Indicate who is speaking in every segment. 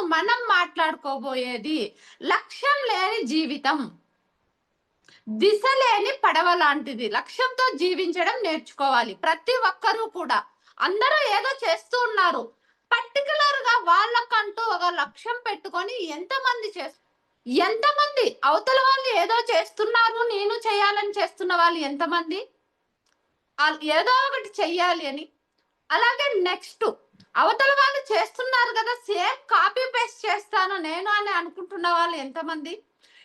Speaker 1: ఈరోజు మనం మాట్లాడుకోబోయేది లక్ష్యం లేని జీవితం. దిశ లేని పడవ లాంటిది. లక్ష్యంతో జీవించడం నేర్చుకోవాలి. ప్రతి ఒక్కరూ కూడా. అందరూ ఏదో చేస్తూ ఉన్నారు. పర్టికులర్గా వాళ్ళకంటూ ఒక లక్ష్యం పెట్టుకొని ఎంతమంది చేస్తు ఎంతమంది? అవతల వాళ్ళు ఏదో చేస్తున్నారు నేను చేయాలని చేస్తున్న వాళ్ళు ఎంతమంది? ఏదో ఒకటి చెయ్యాలి అని. అలాగే నెక్స్ట్ అవతల వాళ్ళు చేస్తున్నారు కదా సేమ్ కాపీ పేస్ట్ చేస్తాను నేను అని అనుకుంటున్న వాళ్ళు ఎంతమంది?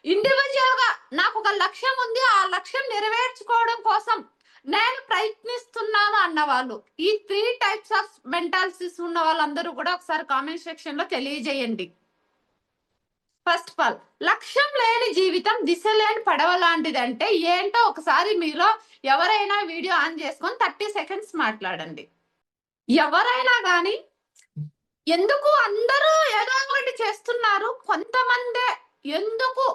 Speaker 1: ఇండివిజువల్గా నాకు ఒక లక్ష్యం ఉంది ఆ లక్ష్యం నెరవేర్చుకోవడం కోసం నేను ప్రయత్నిస్తున్నాను అన్న వాళ్ళు. ఈ త్రీ టైప్స్ ఆఫ్ మెంటాలిటీస్ ఉన్న వాళ్ళందరూ కూడా ఒకసారి కామెంట్ సెక్షన్లో తెలియజేయండి. ఫస్ట్ ఆఫ్ ఆల్ లక్ష్యం లేని జీవితం దిశ లేని పడవ లాంటిది అంటే ఏంటో ఒకసారి మీలో ఎవరైనా వీడియో ఆన్ చేసుకొని థర్టీ సెకండ్స్ మాట్లాడండి. ఎవరైనా కానీ ఎందుకు అందరూ ఏదో ఒకటి చేస్తున్నారు? కొంతమందే ఎందుకు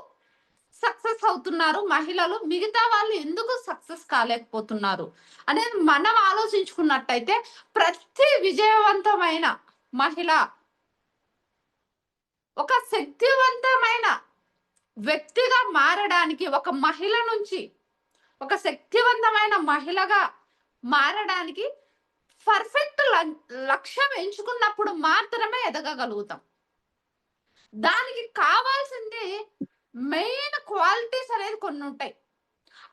Speaker 1: సక్సెస్ అవుతున్నారు? మహిళలు మిగతా వాళ్ళు ఎందుకు సక్సెస్ కాలేకపోతున్నారు? అనేది మనం ఆలోచించుకున్నట్టయితే ప్రతి విజయవంతమైన మహిళ ఒక శక్తివంతమైన వ్యక్తిగా మారడానికి ఒక మహిళ నుంచి ఒక శక్తివంతమైన మహిళగా మారడానికి పర్ఫెక్ట్ లక్ష్యం ఎంచుకున్నప్పుడు మాత్రమే ఎదగగలుగుతాం. దానికి కావాల్సింది మెయిన్ క్వాలిటీస్ అనేది కొన్ని ఉంటాయి.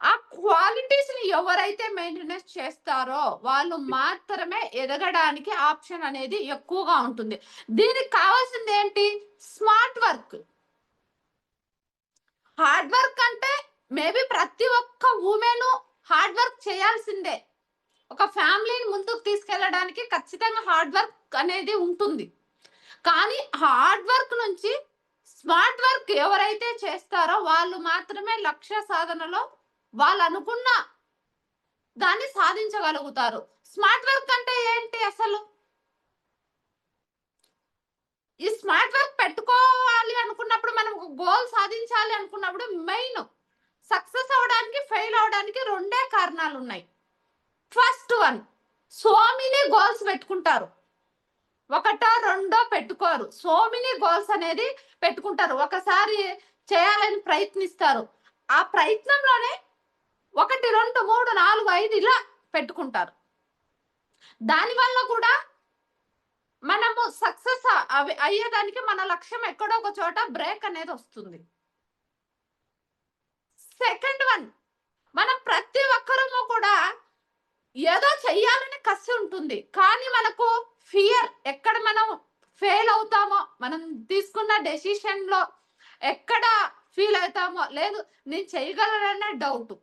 Speaker 1: ఆ క్వాలిటీస్ని ఎవరైతే మెయింటెనెన్స్ చేస్తారో వాళ్ళు మాత్రమే ఎదగడానికి ఆప్షన్ అనేది ఎక్కువగా ఉంటుంది. దీనికి కావాల్సింది ఏంటి? Smart work. హార్డ్ వర్క్ అంటే మేబీ ప్రతి ఒక్క ఉమెన్ హార్డ్ వర్క్ చేయాల్సిందే. ఒక ఫ్యామిలీని ముందుకు తీసుకెళ్ళడానికి ఖచ్చితంగా హార్డ్ వర్క్ అనేది ఉంటుంది. కానీ హార్డ్ వర్క్ నుంచి స్మార్ట్ వర్క్ ఎవరైతే చేస్తారో వాళ్ళు మాత్రమే లక్ష్య సాధనలో వాళ్ళు అనుకున్న దాన్ని సాధించగలుగుతారు. స్మార్ట్ వర్క్ అంటే ఏంటి అసలు? ఈ స్మార్ట్ వర్క్ పెట్టుకోవాలి అనుకున్నప్పుడు మనం ఒక గోల్ సాధించాలి అనుకున్నప్పుడు మెయిన్ సక్సెస్ అవడానికి ఫెయిల్ అవడానికి రెండే కారణాలు ఉన్నాయి ఫస్ట్ వన్ స్వామిని గోల్స్ పెట్టుకుంటారు. ఒకట రెండో పెట్టుకోరు. స్వామిని గోల్స్ అనేది పెట్టుకుంటారు. ఒకసారి చేయాలని ప్రయత్నిస్తారు. ఆ ప్రయత్నంలోనే ఒకటి రెండు మూడు నాలుగు ఐదు ఇలా పెట్టుకుంటారు. దానివల్ల కూడా మనము సక్సెస్ అయ్యేదానికి మన లక్ష్యం ఎక్కడో ఒక చోట బ్రేక్ అనేది వస్తుంది. సెకండ్ వన్ మనం ప్రతి ఒక్కరము కూడా ఏదో చెయ్యాలనే కసి ఉంటుంది. కానీ మనకు ఫియర్ ఎక్కడ మనం ఫెయిల్ అవుతామో మనం తీసుకున్న డెసిషన్లో ఎక్కడ ఫీల్ అవుతామో లేదు నేను చేయగలననే డౌట్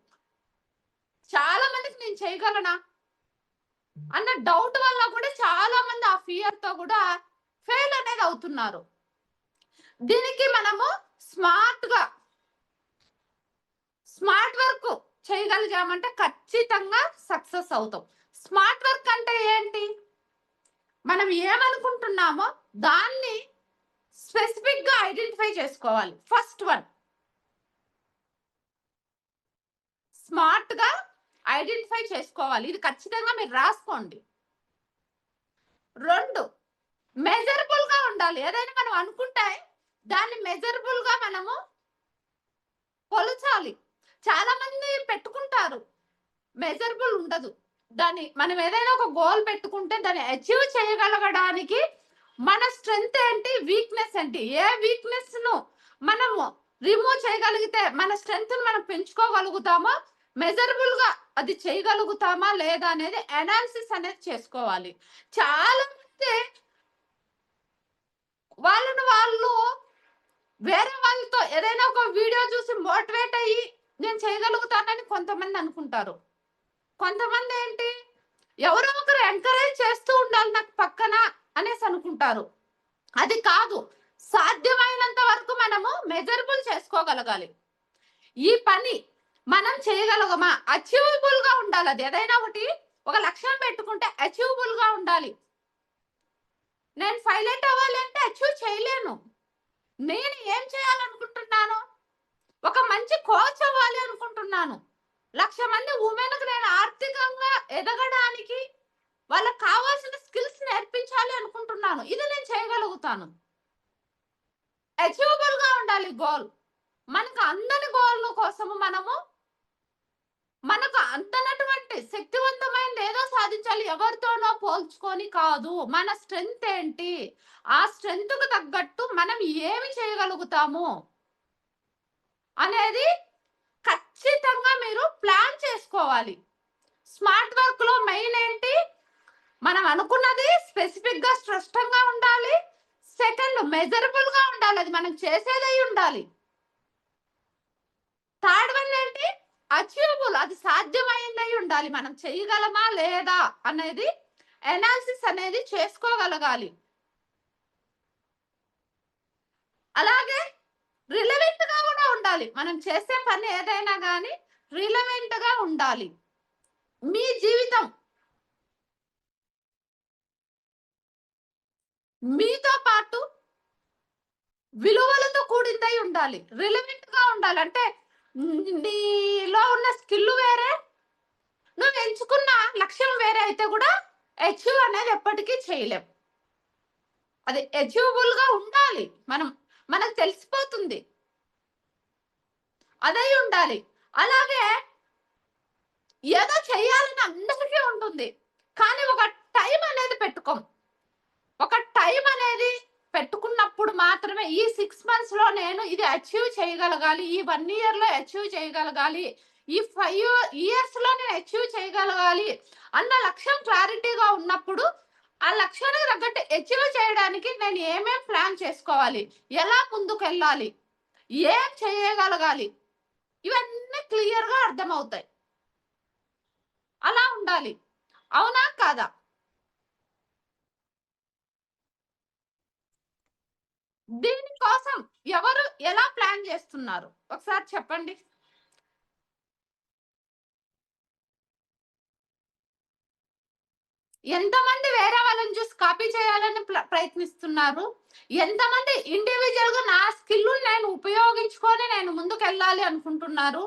Speaker 1: చాలా మందికి నేను చేయగలనా? అన్న డౌట్ వల్ల కూడా చాలా మంది ఆ ఫియర్తో కూడా ఫెయిల్ అనేది అవుతున్నారు. దీనికి మనము స్మార్ట్గా స్మార్ట్ వర్క్ చేయగలిగామంటే ఖచ్చితంగా సక్సెస్ అవుతాం. స్మార్ట్ వర్క్ అంటే ఏంటి? మనం ఏమనుకుంటున్నామో దాన్ని స్పెసిఫిక్గా ఐడెంటిఫై చేసుకోవాలి. First one. స్మార్ట్గా ఐడెంటిఫై చేసుకోవాలి. ఇది ఖచ్చితంగా మీరు రాసుకోండి. రెండు. మెజరబుల్గా ఉండాలి. ఏదైనా మనం అనుకుంటే దాన్ని మెజరబుల్గా మనము కొలచాలి. చాలా మంది పెట్టుకుంటారు. మెజరబుల్ ఉండదు. దాన్ని మనం ఏదైనా ఒక గోల్ పెట్టుకుంటే దాన్ని అచీవ్ చేయగలగడానికి మన స్ట్రెంగ్త్ ఏంటి? వీక్నెస్ ఏంటి? ఏ వీక్నెస్ను మనము రిమూవ్ చేయగలిగితే మన స్ట్రెంగ్త్ మనం పెంచుకోగలుగుతామో? మెజరబుల్గా అది చేయగలుగుతామా? లేదా అనేది అనాలిసిస్ అనేది చేసుకోవాలి. చాలా మంది వాళ్ళని వాళ్ళు వేరే వాళ్ళతో ఏదైనా ఒక వీడియో చూసి మోటివేట్ అయ్యి నేను చేయగలుగుతానని కొంతమంది అనుకుంటారు. కొంతమంది ఏంటి? ఎవరో ఒకరు ఎంకరేజ్ చేస్తూ ఉండాలి నాకు పక్కన అనేసి అనుకుంటారు. అది కాదు. సాధ్యమైనంత వరకు మనము మెజరబుల్ చేసుకోగలగాలి. ఈ పని మనం చేయగలగమా? అచీవబుల్గా ఉండాలి అది. ఏదైనా ఒకటి ఒక లక్ష్యం పెట్టుకుంటే అచీవబుల్గా ఉండాలి. నేను ఫైలైట్ అవ్వాలి అంటే అచీవ్ చేయలేను. నేను ఏం చేయాలనుకుంటున్నాను? ఒక మంచి కోచ్ అవ్వాలి అనుకుంటున్నాను. లక్ష మంది ఉమెన్కు నేను ఆర్థికంగా ఎదగడానికి వాళ్ళకి కావాల్సిన స్కిల్స్ నేర్పించాలి అనుకుంటున్నాను. ఇది నేను చేయగలుగుతాను. అచీవబుల్గా ఉండాలి గోల్ మనకు అందని గోల్ కోసము మనము మనకు అందనటువంటి శక్తివంతమైనది ఏదో సాధించాలి. ఎవరితోనో పోల్చుకొని కాదు. మన స్ట్రెంగ్త్ ఏంటి? ఆ స్ట్రెంగ్త్కు తగ్గట్టు మనం ఏమి చేయగలుగుతాము? అనేది ఖచ్చితంగా మీరు ప్లాన్ చేసుకోవాలి. స్మార్ట్ వర్క్లో మెయిన్ ఏంటి? మనం అనుకున్నది స్పెసిఫిక్గా స్పష్టంగా ఉండాలి. సెకండ్ మెజరబుల్గా ఉండాలి. అది మనం చేసేదై ఉండాలి. థర్డ్ వన్ ఏంటి? అచీవబుల్ అది సాధ్యమైందై ఉండాలి. మనం చేయగలమా లేదా అనేది ఎనాలిసిస్ అనేది చేసుకోగలగాలి. అలాగే రిలవెంట్గా కూడా ఉండాలి. మనం చేసే పని ఏదైనా కానీ రిలవెంట్గా ఉండాలి. మీ జీవితం మీతో పాటు విలువలతో కూడిందై ఉండాలి. రిలవెంట్గా ఉండాలి. అంటే నీలో ఉన్న స్కిల్ వేరే నువ్వు ఎంచుకున్న లక్ష్యం వేరే అయితే కూడా అచీవ్ అనేది ఎప్పటికీ చేయలేం. అది అచీవబుల్గా ఉండాలి. మనం మనకు తెలిసిపోతుంది. అదై ఉండాలి. అలాగే ఏదో చేయాలని అందరికీ ఉంటుంది. కానీ ఒక టైం అనేది పెట్టుకోం. ఒక టైం అనేది పెట్టుకున్నప్పుడు మాత్రమే ఈ సిక్స్ మంత్స్లో నేను ఇది అచీవ్ చేయగలగాలి. ఈ వన్ ఇయర్లో అచీవ్ చేయగలగాలి. ఈ ఫైవ్ ఇయర్స్లో నేను అచీవ్ చేయగలగాలి అన్న లక్ష్యం క్లారిటీగా ఉన్నప్పుడు ఆ లక్ష్యానికి తగ్గట్టు అచీవ్ చేయడానికి నేను ఏమేం ప్లాన్ చేసుకోవాలి? ఎలా ముందుకు వెళ్ళాలి ఏం చేయగలగాలి? ఇవన్నీ క్లియర్గా అర్థమవుతాయి. అలా ఉండాలి. అవునా కాదా? దీనికోసం ఎవరు ఎలా ప్లాన్ చేస్తున్నారు? ఒకసారి చెప్పండి. ఎంతమంది వేరే వాళ్ళని చూసి కాపీ చేయాలని ప్ర- ప్రయత్నిస్తున్నారు? ఎంతమంది ఇండివిజువల్గా నా స్కిల్ నేను ఉపయోగించుకొని నేను ముందుకు వెళ్ళాలి అనుకుంటున్నారు?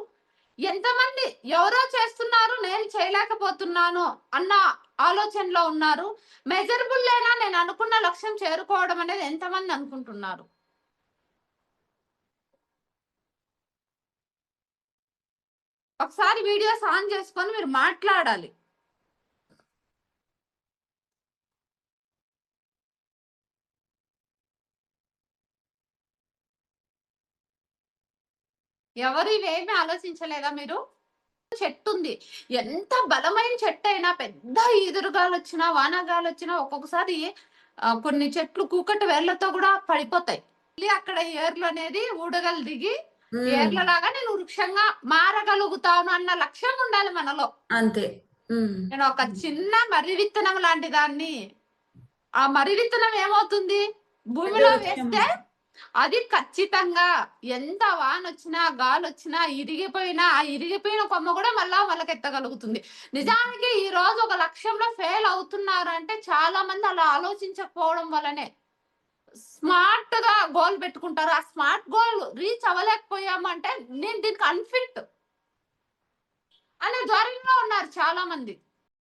Speaker 1: ఎంతమంది ఎవరో చేస్తున్నారు నేను చేయలేకపోతున్నాను అన్న ఆలోచనలో ఉన్నారు? మెజరబుల్ లేనా? నేను అనుకున్న లక్ష్యం చేరుకోవడం అనేది ఎంతమంది అనుకుంటున్నారు? ఒకసారి వీడియోస్ ఆన్ చేసుకొని మీరు మాట్లాడాలి. ఎవరు ఇవేమి ఆలోచించలేదా మీరు? చెట్టు ఉంది ఎంత బలమైన చెట్టు అయినా పెద్ద ఈదురుగాలు వచ్చినా వానగాలు వచ్చినా ఒక్కొక్కసారి కొన్ని చెట్లు కూకటి వేర్లతో కూడా పడిపోతాయి. మళ్ళీ అక్కడ ఏర్లు అనేది ఊడగలు దిగి
Speaker 2: ఉమ్,
Speaker 1: ఏర్లలాగా నేను వృక్షంగా మారగలుగుతాను అన్న లక్ష్యం ఉండాలి మనలో.
Speaker 2: అంతే.
Speaker 1: నేను ఒక చిన్న మర్రి విత్తనం లాంటి దాన్ని ఆ మర్రి విత్తనం ఏమవుతుంది? భూమిలో. వేస్తే అది ఖచ్చితంగా ఎంత వాన వచ్చినా గాలి వచ్చినా ఇరిగిపోయినా ఆ ఇరిగిపోయిన కొమ్మ కూడా మళ్ళా మొలకెత్తగలుగుతుంది నిజానికి ఈ రోజు ఒక లక్ష్యంలో ఫెయిల్ అవుతున్నారు అంటే చాలా మంది అలా ఆలోచించకపోవడం వల్లనే. స్మార్ట్గా గోల్ పెట్టుకుంటారు. ఆ స్మార్ట్ గోల్ రీచ్ అవ్వలేకపోయామంటే నేను దీనికి అన్ఫిట్ అనే ధోరణిలో ఉన్నారు చాలా మంది